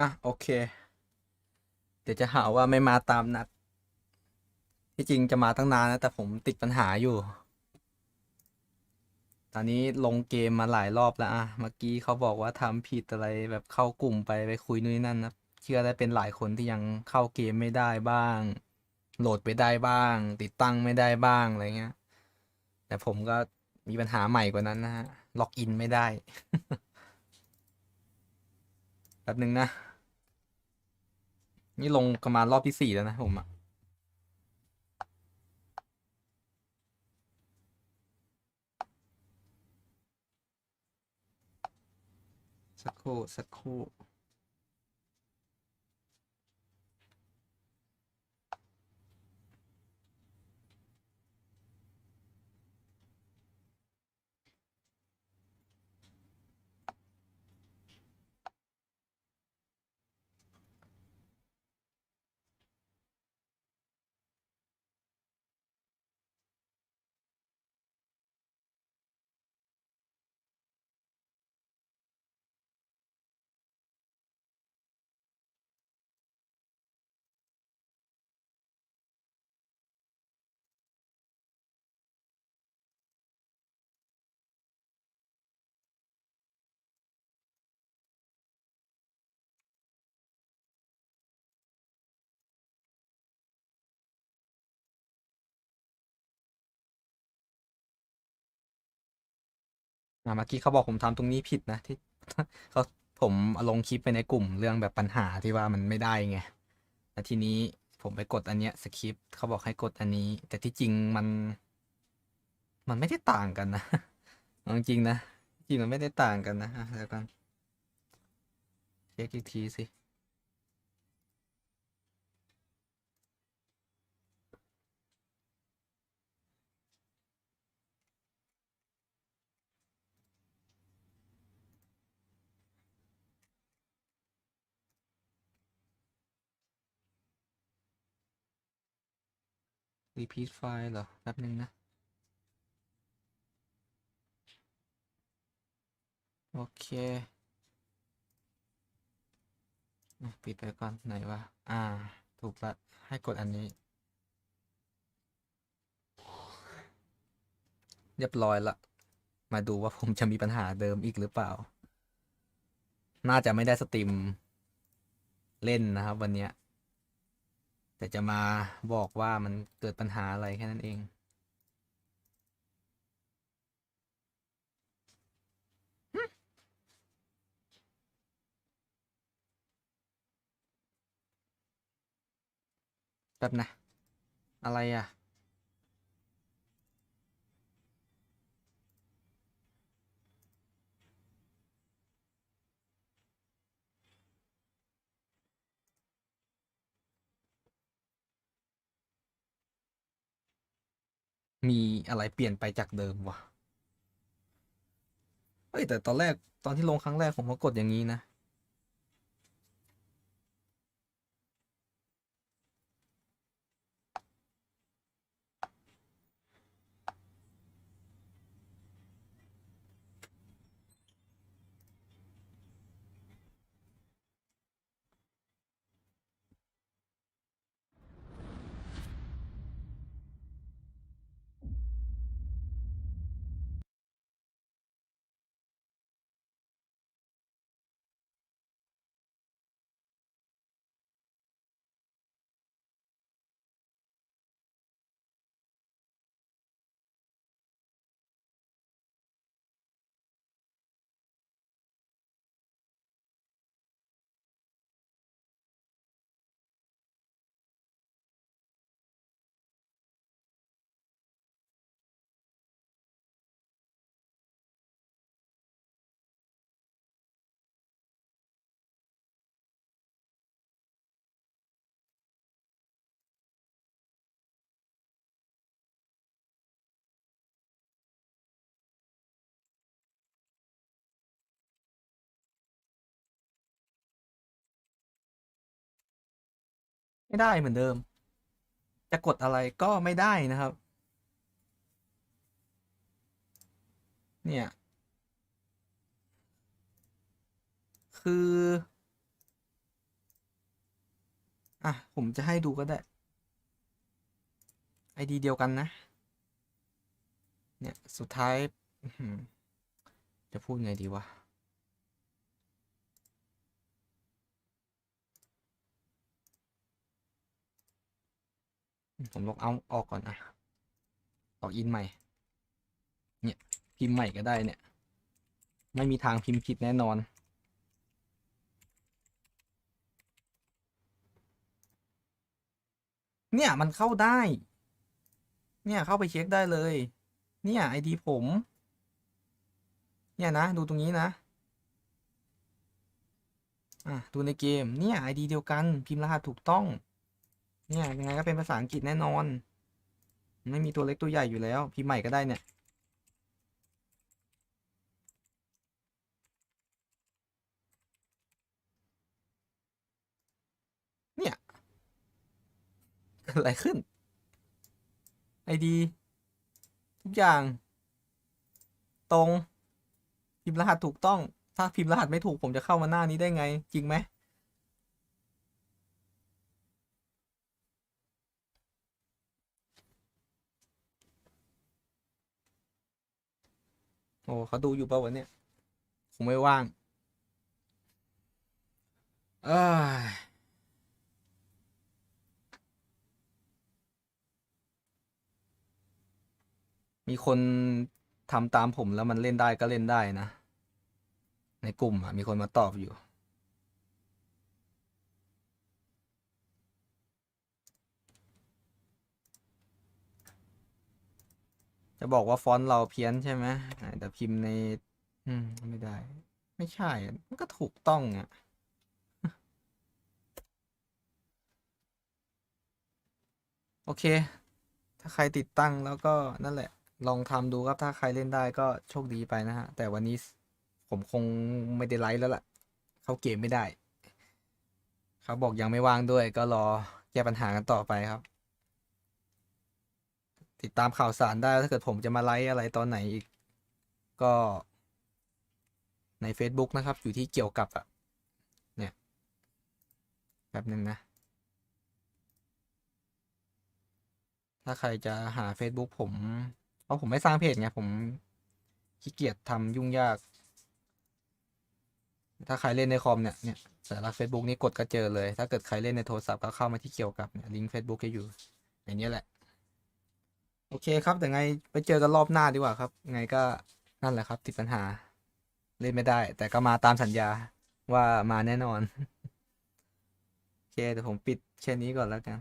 อะโอเค เดี๋ยวจะหาว่าไม่มาตามนัด ที่จริงจะมาตั้งนานนะ แต่ผมติดปัญหาอยู่ ตอนนี้ลงเกมมาหลายรอบแล้วอะเมื่อกี้เขาบอกว่าทำผิดอะไรแบบเข้ากลุ่มไปไปคุยนู่นนนั่นนะเชื่อได้เป็นหลายคนที่ยังเข้าเกมไม่ได้บ้าง โหลดไปได้บ้าง ติดตั้งไม่ได้บ้างอะไรเงี้ย แต่ผมก็มีปัญหาใหม่กว่านั้นนะฮะ ล็อกอินไม่ได้แป๊บนึงนะ นี่ลงประมาณรอบที่สี่แล้วนะผมอะสักครู่สักครู่ อะเมื่อกี้เขาบอกผมทำตรงนี้ผิดนะที่ เขาผมเอาลงคลิปไปในกลุ่มเรื่องแบบปัญหาที่ว่ามันไม่ได้ไงแล้วทีนี้ผมไปกดอันเนี้ยสคริปต์เขาบอกให้กดอันนี้ แต่ที่จริงมัน มันไม่ได้ต่างกันนะเอาจริงๆนะจริงมันไม่ได้ต่างกันนะอะแล้วกันเช็คอีกทีสิ repeat file เหรอแป๊บนึงนะ โอเค ปิดไปก่อน ไหนวะ อ่า ถูกละ ให้กดอันนี้ เรียบร้อยละ มาดูว่าผมจะมีปัญหาเดิมอีกหรือเปล่า น่าจะไม่ได้สตรีม เล่นนะครับวันเนี้ย แต่จะมาบอกว่ามันเกิดปัญหาอะไรแค่นั้นเองแป๊บนะ อะไรอะ มีอะไรเปลี่ยนไปจากเดิมวะเฮ้ยแต่ตอนแรกตอนที่ลงครั้งแรกผมก็กดอย่างนี้นะ ไม่ได้เหมือนเดิม จะกดอะไรก็ไม่ได้นะครับ เนี่ย คือ อะ ผมจะให้ดูก็ได้ไอดีเดียวกันนะ เนี่ย สุดท้าย จะพูดไงดีวะ ผมลบเอาออกก่อนอะล็อกอินใหม่ เนี่ย พิมพ์ใหม่ก็ได้เนี่ย ไม่มีทางพิมพ์ผิดแน่นอน เนี่ยมันเข้าได้ เนี่ยเข้าไปเช็คได้เลย เนี่ยไอดีผม เนี่ยนะ ดูตรงนี้นะอะดูในเกมเนี่ยไอดีเดียวกัน พิมพ์รหัสถูกต้อง เนี่ยยังไงก็เป็นภาษาอังกฤษแน่นอน ไม่มีตัวเล็กตัวใหญ่อยู่แล้ว พิมพ์ใหม่ก็ได้เนี่ย เนี่ยเกิดอะไรขึ้นไอดีทุกอย่าง ตรง พิมพ์รหัสถูกต้อง ถ้าพิมพ์รหัสไม่ถูกผมจะเข้ามาหน้านี้ได้ไง จริงไหม อ้เขาดูอยู่ป่าวะเนี่ยคงไม่ว่างเอ้ยมีคนทำตามผมแล้วมันเล่นได้ก็เล่นได้นะ ในกลุ่มมีคนมาตอบอยู่ จะบอกว่าฟอนต์เราเพี้ยนใช่ไหมแต่พิมพ์ใน อืม ไม่ได้ ไม่ใช่ มันก็ถูกต้องอะโอเค ถ้าใครติดตั้งแล้วก็นั่นแหละ ลองทำดูครับ ถ้าใครเล่นได้ก็โชคดีไปนะฮะ แต่วันนี้ผมคงไม่ได้ไลฟ์แล้วล่ะ เข้าเกมไม่ได้ เขาบอกยังไม่ว่างด้วยก็รอแก้ปัญหากันต่อไปครับ ติดตามข่าวสารได้ถ้าเกิดผมจะมาไลฟ์อะไรตอนไหนอีก ก็ใน Facebook นะครับ อยู่ที่เกี่ยวกับอะเนี่ยแป๊บหนึ่งนะ ถ้าใครจะหา Facebook ผม เพราะผมไม่สร้างเพจไง ผมขี้เกียจทำยุ่งยาก ถ้าใครเล่นในคอมเนี่ยเนี่ยสัญลักษณ์ Facebook นี้กดก็เจอเลย ถ้าเกิดใครเล่นในโทรศัพท์ก็เข้ามาที่เกี่ยวกับเนี่ยลิงก์ Facebook จะอยู่อย่างนี้แหละ โอเคครับแต่ไงไปเจอกันรอบหน้าดีกว่าครับ ไงก็นั่นแหละครับ ติดปัญหา เล่นไม่ได้ แต่ก็มาตามสัญญาว่ามาแน่นอน โอเคเดี๋ยวผมปิดแค่นี้ก่อนแล้วกัน